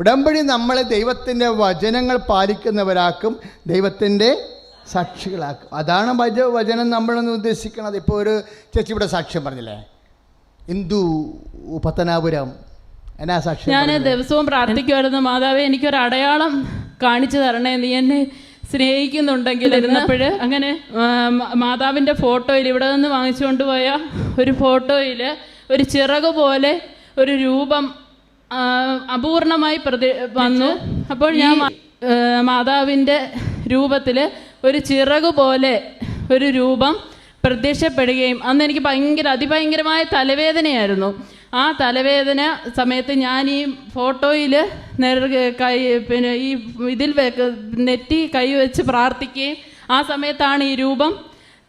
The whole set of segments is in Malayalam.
ഉടമ്പടി നമ്മളെ ദൈവത്തിന്റെ വചനങ്ങൾ പാലിക്കുന്നവരാക്കും ദൈവത്തിന്റെ സാക്ഷികളാക്കും. അതാണ് വച വചനം നമ്മളൊന്ന് ഉദ്ദേശിക്കുന്നത്. ഇപ്പോൾ ഒരു ചേച്ചി ഇവിടെ സാക്ഷ്യം പറഞ്ഞില്ലേ? ഹിന്ദു പത്തനാപുരം എന്നാ സാക്ഷ്യം ഞാൻ? ദിവസവും പ്രാർത്ഥിക്കുമായിരുന്നു. മാതാവേ എനിക്കൊരു അടയാളം കാണിച്ചു തരണേ. നീ എന്നെ സ്നേഹിക്കുന്നുണ്ടെങ്കിൽ ഇരുന്നപ്പോൾ അങ്ങനെ മാതാവിന്റെ ഫോട്ടോയിൽ ഇവിടെ നിന്ന് വാങ്ങിച്ചുകൊണ്ട് പോയ ഒരു ഫോട്ടോയിൽ ഒരു ചിറക് പോലെ ഒരു രൂപം അപൂർണമായി പ്രതി വന്നു. അപ്പോൾ ഞാൻ മാതാവിന്റെ രൂപത്തിൽ ഒരു ചിറക് പോലെ ഒരു രൂപം പ്രത്യക്ഷപ്പെടുകയും അന്ന് എനിക്ക് ഭയങ്കര അതിഭയങ്കരമായ തലവേദനയായിരുന്നു. ആ തലവേദന സമയത്ത് ഞാൻ ഈ ഫോട്ടോയിൽ കൈ പിന്നെ ഈ ഇതിൽ വെക്ക- നെറ്റി കൈ വെച്ച് പ്രാർത്ഥിക്കുകയും ആ സമയത്താണ് ഈ രൂപം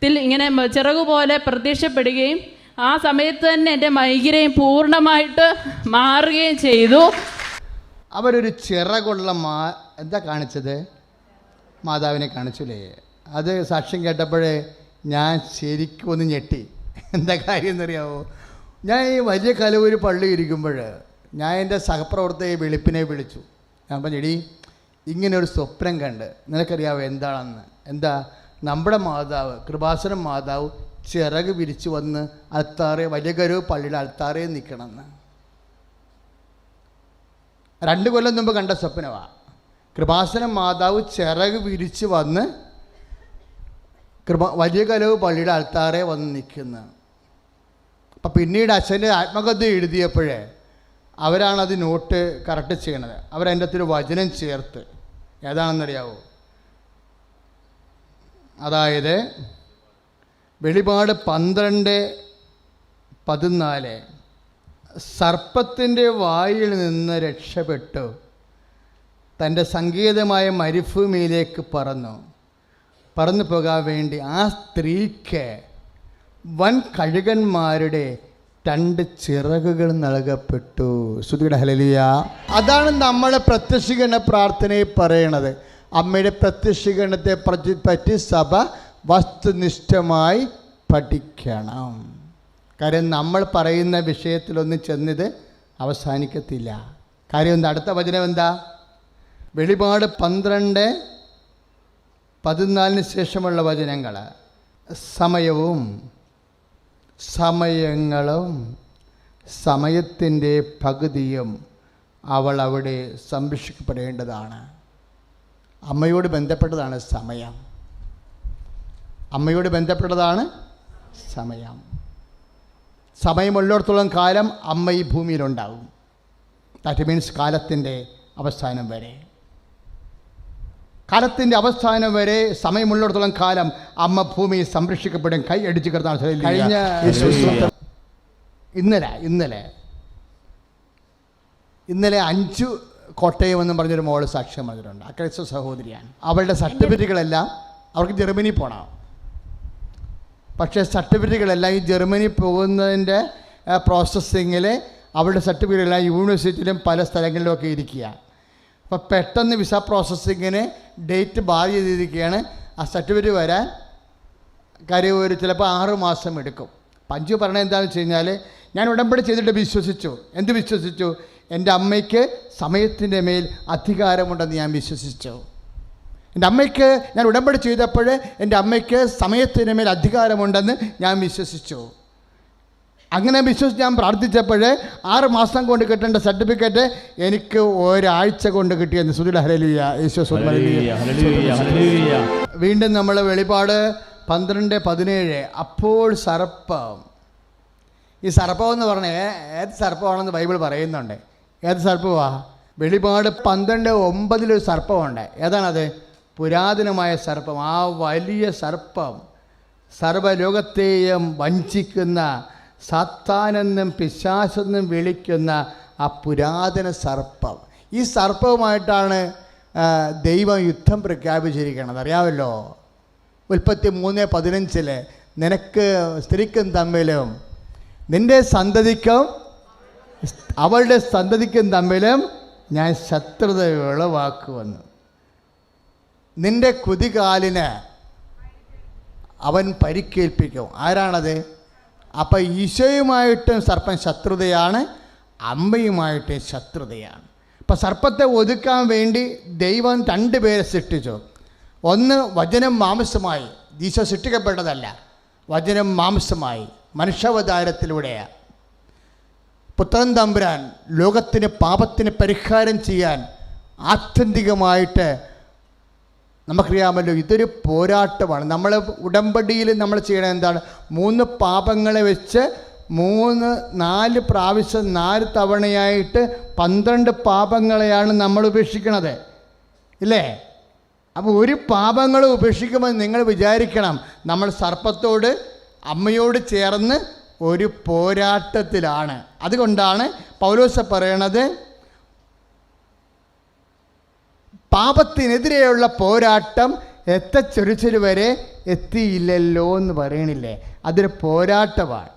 ത്തിൽ ഇങ്ങനെ ചിറകുപോലെ ചിറക് പോലെ പ്രത്യക്ഷപ്പെടുകയും ആ സമയത്ത് തന്നെ എന്റെ മൈഗ്രൈൻ പൂർണമായിട്ട് മാറുകയും ചെയ്തു. അവരൊരു ചിറകുള്ള മാ എന്താ കാണിച്ചത്? മാതാവിനെ കാണിച്ചില്ലേ? അത് സാക്ഷ്യം കേട്ടപ്പോഴേ ഞാൻ ശരിക്കും ഒന്ന് ഞെട്ടി. എന്താ കാര്യം എന്നറിയാമോ ഞാൻ ഈ വലിയ കലവൂർ പള്ളി ഇരിക്കുമ്പോൾ ഞാൻ എന്റെ സഹപ്രവർത്തകയെ വെളുപ്പിനെ വിളിച്ചു. ഞാൻ പറഞ്ഞു ഇങ്ങനൊരു ഇങ്ങനെ ഒരു സ്വപ്നം കണ്ട് നിനക്കറിയാവോ എന്താണെന്ന്? എന്താ? നമ്മുടെ മാതാവ് കൃപാസനം മാതാവ് ചിറക് വിരിച്ചു വന്ന് അൽത്താറെ വലിയ കരു പള്ളിയുടെ അൽത്താറെ നിൽക്കണമെന്ന് രണ്ട് കൊല്ലം മുമ്പ് കണ്ട സ്വപ്നവാ കൃപാസന മാതാവ് ചിറക് വിരിച്ച് വന്ന് കൃപ വലിയ കലവ് പള്ളിയുടെ അൽത്താറെ വന്ന് നിൽക്കുന്നു അപ്പം പിന്നീട് അച്ഛന്റെ ആത്മകഥ എഴുതിയപ്പോഴേ അത് നോട്ട് കറക്റ്റ് ചെയ്യണത്. അവരതിന്റെ അകത്തൊരു വചനം ചേർത്ത്. ഏതാണെന്നറിയാവോ? അതായത് വെളിപാട് പന്ത്രണ്ട് പതിനാല്. സർപ്പത്തിന്റെ വായിൽ നിന്ന് രക്ഷപ്പെട്ടു. തന്റെ സംഗീതമായ മരുഭൂമിയിലേക്ക് പറന്നു. പറന്നു പോകാൻ വേണ്ടി ആ സ്ത്രീക്ക് വൻ കഴുകന്മാരുടെ രണ്ട് ചിറകുകൾ നൽകപ്പെട്ടു. ശ്രുതിയുടെ ഹലലിയ അതാണ് നമ്മളെ പ്രത്യക്ഷീകരണ പ്രാർത്ഥനയിൽ പറയണത്. അമ്മയുടെ പ്രത്യക്ഷീകരണത്തെ പ്രതി- പറ്റി സഭ വസ്തുനിഷ്ഠമായി പഠിക്കണം. കാര്യം നമ്മൾ പറയുന്ന വിഷയത്തിലൊന്നും ചെന്നിത് അവസാനിക്കത്തില്ല. കാര്യം എന്താ? അടുത്ത വചനം എന്താ? വെളിപാട് പന്ത്രണ്ട് പതിനാലിന് ശേഷമുള്ള വചനങ്ങൾ. സമയവും സമയങ്ങളും സമയത്തിന്റെ പകുതിയും അവൾ അവിടെ സംരക്ഷിക്കപ്പെടേണ്ടതാണ്. അമ്മയോട് ബന്ധപ്പെട്ടതാണ് സമയം. അമ്മയോട് ബന്ധപ്പെട്ടതാണ് സമയം. സമയമുള്ളിടത്തോളം കാലം അമ്മ ഈ ഭൂമിയിലുണ്ടാവും. ദാറ്റ് മീൻസ് കാലത്തിന്റെ അവസാനം വരെ. കാലത്തിന്റെ അവസാനം വരെ സമയമുള്ളിടത്തോളം കാലം അമ്മ ഭൂമി സംരക്ഷിക്കപ്പെടും. കൈ അടിച്ചു കിടന്നാണ് കഴിഞ്ഞ ഇന്നലെ ഇന്നലെ. ഇന്നലെ അഞ്ചു കോട്ടയം എന്ന് പറഞ്ഞൊരു മോൾ സാക്ഷ്യം പറഞ്ഞിട്ടുണ്ട്. അക്രൈസ്ത സഹോദരിയാണ്. അവളുടെ സർട്ടിഫിക്കറ്റുകളെല്ലാം അവർക്ക് ജർമ്മനി പോകണം പക്ഷേ സർട്ടിഫിക്കറ്റുകളെല്ലാം ഈ ജർമ്മനി പോകുന്നതിന്റെ പ്രോസസ്സിങ്ങിൽ അവരുടെ സർട്ടിഫിക്കറ്റെല്ലാം യൂണിവേഴ്സിറ്റിയിലും പല സ്ഥലങ്ങളിലും ഒക്കെ ഇരിക്കുക അപ്പോൾ പെട്ടെന്ന് വിസ പ്രോസസ്സിങ്ങിന് ഡേറ്റ് ബാർ ചെയ്തിരിക്കുകയാണ്. ആ സർട്ടിഫിക്കറ്റ് വരാൻ കാര്യം ഒരു ചിലപ്പോൾ ആറ് മാസം എടുക്കും. പഞ്ചു പറഞ്ഞത് എന്താണെന്ന് വെച്ച് കഴിഞ്ഞാൽ ഞാൻ ഉടമ്പടി ചെയ്തിട്ട് വിശ്വസിച്ചു. എന്ത് വിശ്വസിച്ചു? എന്റെ അമ്മയ്ക്ക് സമയത്തിന്റെ മേൽ അധികാരമുണ്ടെന്ന് ഞാൻ വിശ്വസിച്ചു. എന്റെ അമ്മയ്ക്ക് ഞാൻ ഉടമ്പടി ചെയ്തപ്പോൾ എന്റെ അമ്മയ്ക്ക് സമയത്തിന് മേൽ അധികാരമുണ്ടെന്ന് ഞാൻ വിശ്വസിച്ചു. അങ്ങനെ വിശ്വസിച്ച് ഞാൻ പ്രാർത്ഥിച്ചപ്പോൾ ആറ് മാസം കൊണ്ട് കിട്ടേണ്ട സർട്ടിഫിക്കറ്റ് എനിക്ക് ഒരാഴ്ച കൊണ്ട് കിട്ടിയെന്ന്. സുധില ഹരലിയ ഹല്ലേലൂയ. വീണ്ടും നമ്മൾ വെളിപാട് പന്ത്രണ്ട് പതിനേഴ്. അപ്പോൾ സർപ്പം. ഈ സർപ്പം എന്ന് പറഞ്ഞേ ഏത് സർപ്പമാണെന്ന് ബൈബിൾ പറയുന്നുണ്ട്. ഏത് സർപ്പമാണ് വെളിപാട് പന്ത്രണ്ട് ഒമ്പതിലൊരു സർപ്പമുണ്ട്. ഏതാണത്? പുരാതനമായ സർപ്പം ആ വലിയ സർപ്പം സർവലോകത്തെയും വഞ്ചിക്കുന്ന സത്താനെന്നും പിശാസെന്നും വിളിക്കുന്ന ആ പുരാതന സർപ്പം. ഈ സർപ്പവുമായിട്ടാണ് ദൈവം യുദ്ധം പ്രഖ്യാപിച്ചിരിക്കുന്നത് അറിയാമല്ലോ? ഉൽപ്പത്തി മൂന്ന് പതിനഞ്ചിൽ നിനക്ക് സ്ത്രീക്കും തമ്മിലും നിന്റെ സന്തതിക്കും അവളുടെ സന്തതിക്കും തമ്മിലും ഞാൻ ശത്രുത ഉളവാക്കുമെന്ന് നിന്റെ കുതികാലിന് അവൻ പരിക്കേൽപ്പിക്കും. ആരാണത്? അപ്പം ഈശോയുമായിട്ടും സർപ്പം ശത്രുതയാണ് അമ്മയുമായിട്ടും ശത്രുതയാണ്. അപ്പം സർപ്പത്തെ ഒതുക്കാൻ വേണ്ടി ദൈവം രണ്ട് പേരെ സൃഷ്ടിച്ചു. ഒന്ന് വചനം മാംസമായി. ഈശോ സൃഷ്ടിക്കപ്പെട്ടതല്ല വചനം മാംസമായി മനുഷ്യാവതാരത്തിലൂടെയാണ് പുത്രൻ തമ്പുരാൻ ലോകത്തിന് പാപത്തിന് പരിഹാരം ചെയ്യാൻ ആത്യന്തികമായിട്ട് നമുക്കറിയാമല്ലോ ഇതൊരു പോരാട്ടമാണ്. നമ്മൾ ഉടമ്പടിയിൽ നമ്മൾ ചെയ്യണത് എന്താണ്? മൂന്ന് പാപങ്ങളെ വെച്ച് മൂന്ന് നാല് പ്രാവശ്യം നാല് തവണയായിട്ട് പന്ത്രണ്ട് പാപങ്ങളെയാണ് നമ്മൾ ഉപേക്ഷിക്കണത്. ഇല്ലേ? അപ്പോൾ ഒരു പാപങ്ങൾ ഉപേക്ഷിക്കുമ്പോൾ നിങ്ങൾ വിചാരിക്കണം. നമ്മൾ സർപ്പത്തോട് അമ്മയോട് ചേർന്ന് ഒരു പോരാട്ടത്തിലാണ്. അതുകൊണ്ടാണ് പൗലോസ പറയണത് പാപത്തിനെതിരെയുള്ള പോരാട്ടം എത്തച്ചൊരിച്ചൊരു വരെ എത്തിയില്ലല്ലോ എന്ന് പറയണില്ലേ? അതൊരു പോരാട്ടമാണ്.